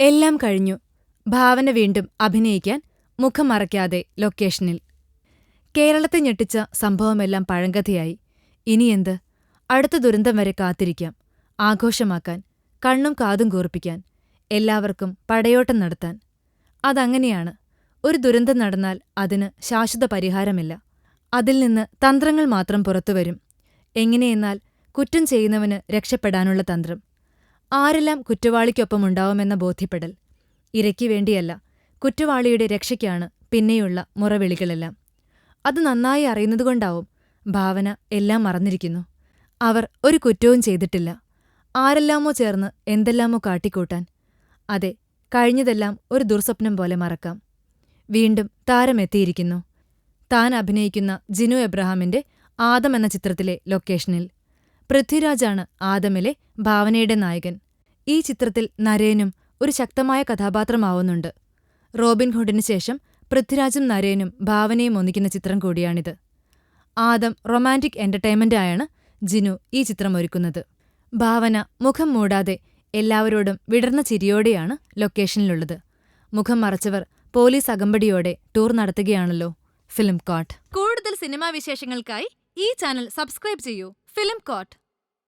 എല്ലാം കഴിഞ്ഞു. ഭാവന വീണ്ടും അഭിനയിക്കാൻ മുഖം മറയ്ക്കാതെ ലൊക്കേഷനിൽ. കേരളത്തെ ഞെട്ടിച്ച സംഭവമെല്ലാം പഴങ്കഥയായി. ഇനിയെന്ത് അടുത്ത ദുരന്തം വരെ കാത്തിരിക്കാം. ആഘോഷമാക്കാൻ കണ്ണും കാതും കൂർപ്പിക്കാൻ എല്ലാവർക്കും പടയോട്ടം നടത്താൻ. അതങ്ങനെയാണ്. ഒരു ദുരന്തം നടന്നാൽ അതിന് ശാശ്വത പരിഹാരമില്ല. അതിൽ നിന്ന് തന്ത്രങ്ങൾ മാത്രം പുറത്തുവരും. എങ്ങനെയെന്നാൽ കുറ്റം ചെയ്യുന്നവന് രക്ഷപ്പെടാനുള്ള തന്ത്രം. ആരെല്ലാം കുറ്റവാളിക്കൊപ്പമുണ്ടാവുമെന്ന ബോധ്യപ്പെടൽ. ഇരയ്ക്കു വേണ്ടിയല്ല കുറ്റവാളിയുടെ രക്ഷയ്ക്കാണ് പിന്നെയുള്ള മുറവിളികളെല്ലാം. അത് നന്നായി അറിയുന്നതുകൊണ്ടാവും ഭാവന എല്ലാം മറന്നിരിക്കുന്നു. അവർ ഒരു കുറ്റവും ചെയ്തിട്ടില്ല. ആരെല്ലാമോ ചേർന്ന് എന്തെല്ലാമോ കാട്ടിക്കൂട്ടാൻ. അതെ കഴിഞ്ഞതെല്ലാം ഒരു ദുർസ്വപ്നം പോലെ മറക്കാം. വീണ്ടും താരമെത്തിയിരിക്കുന്നു താൻ അഭിനയിക്കുന്ന ജിനു എബ്രഹാമിന്റെ ആദം എന്ന ചിത്രത്തിലെ ലൊക്കേഷനിൽ. പൃഥ്വിരാജാണ് ആദമിലെ ഭാവനയുടെ നായകൻ. ഈ ചിത്രത്തിൽ നരേനും ഒരു ശക്തമായ കഥാപാത്രമാവുന്നുണ്ട്. റോബിൻഹുഡിന് ശേഷം പൃഥ്വിരാജും നരേനും ഭാവനയും ഒന്നിക്കുന്ന ചിത്രം കൂടിയാണിത്. ആദം റൊമാന്റിക് എന്റർടൈൻമെന്റായാണ് ജിനു ഈ ചിത്രം ഒരുക്കുന്നത്. ഭാവന മുഖം മൂടാതെ എല്ലാവരോടും വിടർന്ന ചിരിയോടെയാണ് ലൊക്കേഷനിലുള്ളത്. മുഖം മറച്ചവർ പോലീസ് അകമ്പടിയോടെ ടൂർ നടത്തുകയാണല്ലോ. Film coat. കൂടുതൽ സിനിമാ വിശേഷങ്ങൾക്കായി ഈ ചാനൽ സബ്സ്ക്രൈബ് ചെയ്യൂ. Film coat.